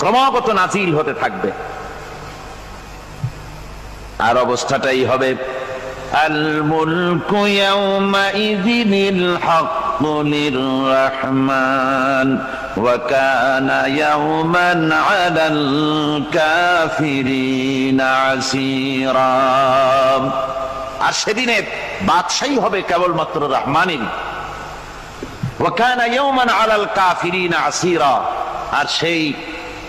ক্রমাগত নাজিল হতে থাকবে আর অবস্থাটাই হবে الملك يومئذ الحق للرحمن وكان يوما على الكافرين عسيرا আর সেদিনে বাদশাহী হবে কেবলমাত্র রহমানেরই ওয়াকানা ইয়াওমান আলাল কাফিরিনা আসীরা আর সেই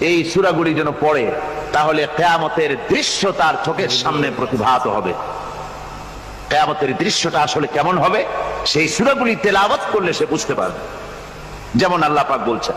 এই সূরাগুলি যেন পড়ে, তাহলে কেয়ামতের দৃশ্য তার চোখের সামনে প্রতিভাত হবে। কেয়ামতের দৃশ্যটা আসলে কেমন হবে, সেই সূরাগুলি তেলাওয়াত করলে সে বুঝতে পারবে। যেমন আল্লাহ পাক বলছেন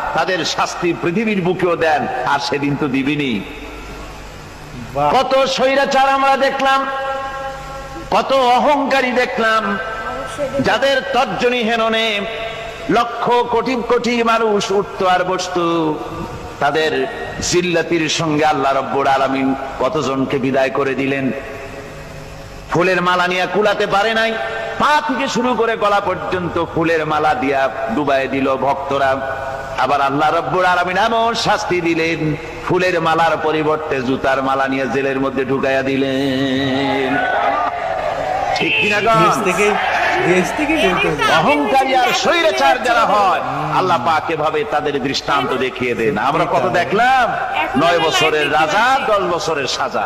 তাদের শাস্তি পৃথিবীর বুকেও দেন আর সেদিন তো দিবিনি। কত স্বৈরাচার আমরা দেখলাম কত অহংকারী দেখলাম যাদের তর্জনী হেননে লক্ষ কোটি কোটি মানুষ উঠতো আর বসতো। তাদের জিল্লাতির সঙ্গে আল্লাহ রব্বুর আলমিন কতজনকে বিদায় করে দিলেন? ফুলের মালা নিয়ে কুলাতে পারে নাই পা থেকে শুরু করে গলা পর্যন্ত ফুলের মালা দিয়া ডুবাই দিল ভক্তরা। আবার আল্লাহ রব্বুর আলমিন এমন শাস্তি দিলেন ফুলের মালার পরিবর্তে জুতার মালা নিয়ে জেলের মধ্যে ঢুকাইয়া দিলেন। ঠিক কিনা। অহংকারী আর স্বৈরাচার যারা হয় আল্লাহ পাক এভাবে তাদের দৃষ্টান্ত দেখিয়ে দেন। আমরা কত দেখলাম? নয় বছরের রাজা দশ বছরের সাজা।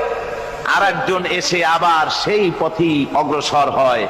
আর এসে আবার সেই পথই অগ্রসর হয়।